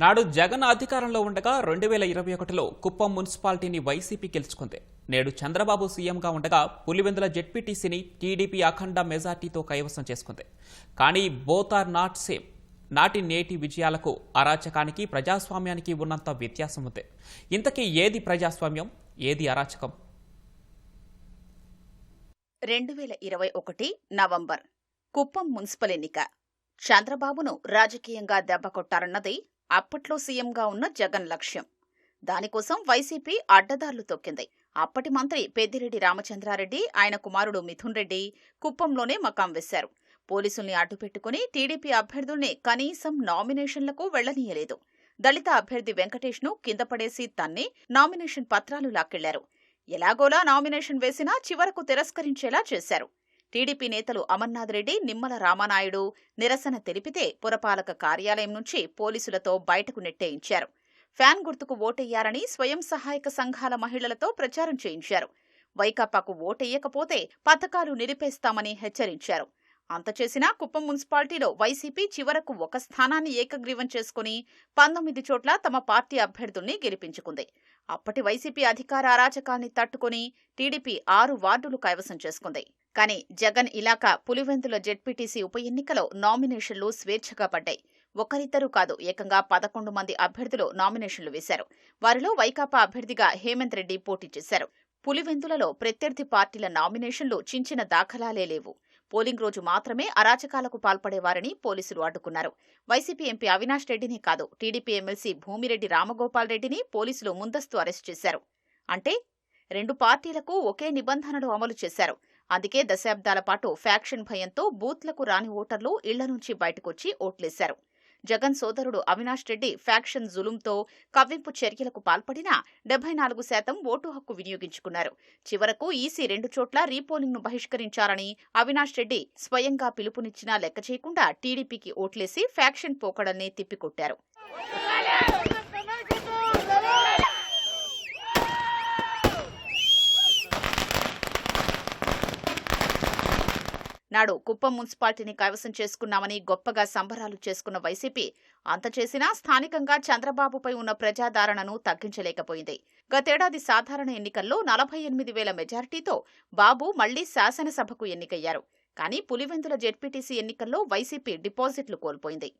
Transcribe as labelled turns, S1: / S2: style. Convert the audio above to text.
S1: నాడు జగన్ అధికారంలో ఉండగా రెండు వేల ఇరవై ఒకటిలో కుప్పం మున్సిపాలిటీని వైసీపీ గెలుచుకుంది. నేడు చంద్రబాబు సీఎంగా ఉండగా పులివెందుల జెడ్పీటీసీని టీడీపీ అఖండ మెజార్టీతో కైవసం చేసుకుంది. కానీ బోత్ ఆర్ నాట్ సేమ్. నాటి నేటి విజయాలకు అరాచకానికి ప్రజాస్వామ్యానికి ఉన్నంత వ్యత్యాసం ఉంది. ఇంతకీ ఏది ప్రజాస్వామ్యం ఏది అరాచకం?
S2: రెండు వేల ఇరవై ఒకటి నవంబర్. కుప్పం మున్సిపల్ ఎన్నిక. చంద్రబాబును రాజకీయంగా దెబ్బకొట్టారన్నది అప్పట్లో సీఎంగా ఉన్న జగన్ లక్ష్యం. దానికోసం వైసీపీ అడ్డదారులు తొక్కింది. అప్పటి మంత్రి పెద్దిరెడ్డి రామచంద్రారెడ్డి ఆయన కుమారుడు మిథున్ రెడ్డి కుప్పంలోనే మకాం వేశారు. పోలీసుల్ని అడ్డుపెట్టుకుని టీడీపీ అభ్యర్థుల్ని కనీసం నామినేషన్లకు వెళ్ళనీయలేదు దళిత అభ్యర్థి వెంకటేష్ను కింద పడేసి తన్ని నామినేషన్ పత్రాలు లాక్కెళ్ళారు. ఎలాగోలా నామినేషన్ వేసినా చివరకు తిరస్కరించేలా చేశారు. టీడీపీ నేతలు అమర్నాథ్ రెడ్డి నిమ్మల రామానాయుడు నిరసన తెలిపితే పురపాలక కార్యాలయం నుంచి పోలీసులతో బయటకు నెట్టేయించారు. ఫ్యాన్ గుర్తుకు ఓటెయ్యారని స్వయం సహాయక సంఘాల మహిళలతో ప్రచారం చేయించారు. వైకాపాకు ఓటెయ్యకపోతే పథకాలు నిలిపేస్తామని హెచ్చరించారు. అంత చేసినా కుప్పం మున్సిపాలిటీలో వైసీపీ చివరకు ఒక స్థానాన్ని ఏకగ్రీవం చేసుకుని పంతొమ్మిది చోట్ల తమ పార్టీ అభ్యర్థుల్ని గెలిపించుకుంది. అప్పటి వైసీపీ అధికార అరాచకాన్ని తట్టుకుని టీడీపీ ఆరు వార్డులు కైవసం చేసుకుంది. కానీ జగన్ ఇలాకా పులివెందుల జెడ్పీటీసీ ఉప ఎన్నికలో నామినేషన్లు స్వేచ్ఛగా పడ్డాయి. ఒకరిద్దరు కాదు ఏకంగా పదకొండు మంది అభ్యర్థులు నామినేషన్లు వేశారు. వారిలో వైకాపా అభ్యర్థిగా హేమంత్ రెడ్డి పోటీ చేశారు. పులివెందులలో ప్రత్యర్థి పార్టీల నామినేషన్లు చించిన దాఖలాలే లేవు. పోలింగ్ రోజు మాత్రమే అరాచకాలకు పాల్పడేవారని పోలీసులు అడ్డుకున్నారు. వైసీపీ ఎంపీ అవినాష్ రెడ్డిని కాదు టీడీపీ ఎమ్మెల్సీ భూమిరెడ్డి రామగోపాల్ రెడ్డిని పోలీసులు ముందస్తు అరెస్ట్ చేశారు. అంటే రెండు పార్టీలకు ఒకే నిబంధనలు అమలు చేశారు. అందుకే దశాబ్దాల పాటు ఫ్యాక్షన్ భయంతో బూత్లకు రాని ఓటర్లు ఇళ్ళ నుంచి బయటకొచ్చి ఓట్లేశారు. జగన్ సోదరుడు అవినాష్ రెడ్డి ఫ్యాక్షన్ జులుంతో కవ్వింపు చర్యలకు పాల్పడినా డెబ్బై నాలుగు శాతం ఓటు హక్కు వినియోగించుకున్నారు. చివరకు ఈసీ రెండు చోట్ల రీపోలింగ్ను బహిష్కరించారని అవినాష్ రెడ్డి స్వయంగా పిలుపునిచ్చినా లెక్క చేయకుండా టీడీపీకి ఓట్లేసి ఫ్యాక్షన్ పోకడల్ని తిప్పికొట్టారు. నాడు కుప్పం మున్సిపాలిటీని కైవసం చేసుకున్నామని గొప్పగా సంబరాలు చేసుకున్న వైసీపీ అంత చేసినా స్థానికంగా చంద్రబాబుపై ఉన్న ప్రజాదరణను తగ్గించలేకపోయింది. గతేడాది సాధారణ ఎన్నికల్లో నలభై ఎనిమిది వేల మెజారిటీతో బాబు మళ్ళీ శాసనసభకు ఎన్నికయ్యారు. కానీ పులివెందుల జెడ్పీటీసీ ఎన్నికల్లో వైసీపీ డిపాజిట్లు కోల్పోయింది.